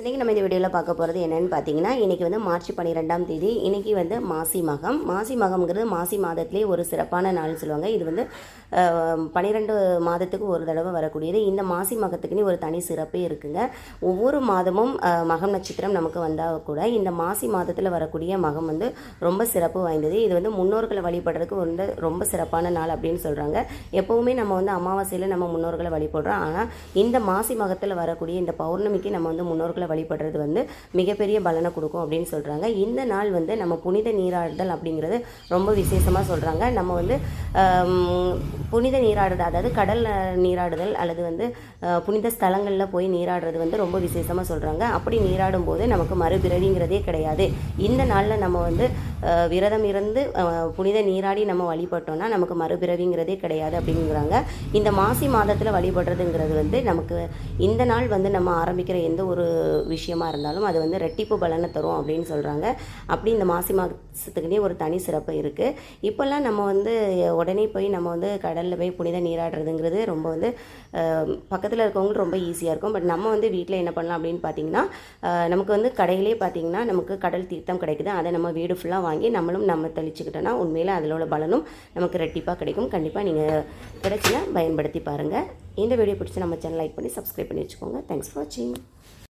இன்றைக்கி நம்ம இந்த வீடியோவில் பார்க்க போகிறது என்னென்னு பார்த்தீங்கன்னா இன்றைக்கி வந்து மார்ச் பன்னிரெண்டாம் தேதி இன்றைக்கி வந்து மாசி மகம். மாசி மகம்ங்கிறது மாசி மாதத்திலே ஒரு சிறப்பான நாள்னு சொல்லுவாங்க. இது வந்து பன்னிரெண்டு மாதத்துக்கு ஒரு தடவை வரக்கூடியது. இந்த மாசி மகத்துக்குன்னு ஒரு தனி சிறப்பே இருக்குங்க. ஒவ்வொரு மாதமும் மகம் நட்சத்திரம் நமக்கு வந்தால் கூட இந்த மாசி மாதத்தில் வரக்கூடிய மகம் வந்து ரொம்ப சிறப்பு வாய்ந்தது. இது வந்து முன்னோர்களை வழிபடுறதுக்கு வந்து ரொம்ப சிறப்பான நாள் அப்படின்னு சொல்கிறாங்க எப்போவுமே நம்ம வந்து அமாவாசையில் நம்ம முன்னோர்களை வழிபடுறோம். ஆனால் இந்த மாசி மகத்தில் வரக்கூடிய இந்த பௌர்ணமிக்கு நம்ம வந்து முன்னோர்களை வழிபடுறது வந்து மிகப்பெரிய பலனை கொடுக்கும் அப்படின்னு சொல்கிறாங்க இந்த நாள் வந்து நம்ம புனித நீராடுதல் அப்படிங்கிறது ரொம்ப விசேஷமாக சொல்கிறாங்க நம்ம வந்து புனித நீராடுதல் அதாவது கடல் நீராடுதல் அல்லது வந்து புனித ஸ்தலங்களில் போய் நீராடுறது வந்து ரொம்ப விசேஷமாக சொல்கிறாங்க அப்படி நீராடும் போது நமக்கு மறுபிறவிங்கிறதே கிடையாது. இந்த நாளில் நம்ம வந்து விரதம் இருந்து புனித நீராடி நம்ம வழிபட்டோம்னா நமக்கு மறுபிறவிங்கிறதே கிடையாது அப்படிங்கிறாங்க. இந்த மாசி மாதத்தில் வழிபடுறதுங்கிறது வந்து நமக்கு இந்த நாள் வந்து நம்ம ஆரம்பிக்கிற எந்த ஒரு விஷயமா இருந்தாலும் அது வந்து ரெட்டிப்பு பலனை தரும் அப்படின்னு சொல்கிறாங்க அப்படி இந்த மாசி மாதத்துக்குனே ஒரு தனி சிறப்பு இருக்குது இப்போல்லாம் நம்ம வந்து உடனே போய் நம்ம வந்து கடலில் போய் புனித நீராடுறதுங்கிறது ரொம்ப வந்து பக்கத்தில் இருக்கவங்களுக்கு ரொம்ப ஈஸியாக இருக்கும். பட் நம்ம வந்து வீட்டில் என்ன பண்ணலாம் அப்படின்னு பார்த்தீங்கன்னா நமக்கு வந்து கடையிலே பார்த்தீங்கன்னா நமக்கு கடல் தீர்த்தம் கிடைக்குது. அதை நம்ம வீடு ஃபுல்லாக வாங்கி நம்மளும் நம்ம தெளிச்சுக்கிட்டோன்னா உண்மையில் அதில் உள்ள பலனும் நமக்கு ரெட்டிப்பாக கிடைக்கும். கண்டிப்பாக நீங்கள் கிடைச்சினா பயன்படுத்தி பாருங்கள் இந்த வீடியோ பிடிச்சி நம்ம சேனல் லைக் பண்ணி சப்ஸ்கிரைப் பண்ணி வச்சுக்கோங்க. தேங்க்ஸ் ஃபார் வாட்சிங்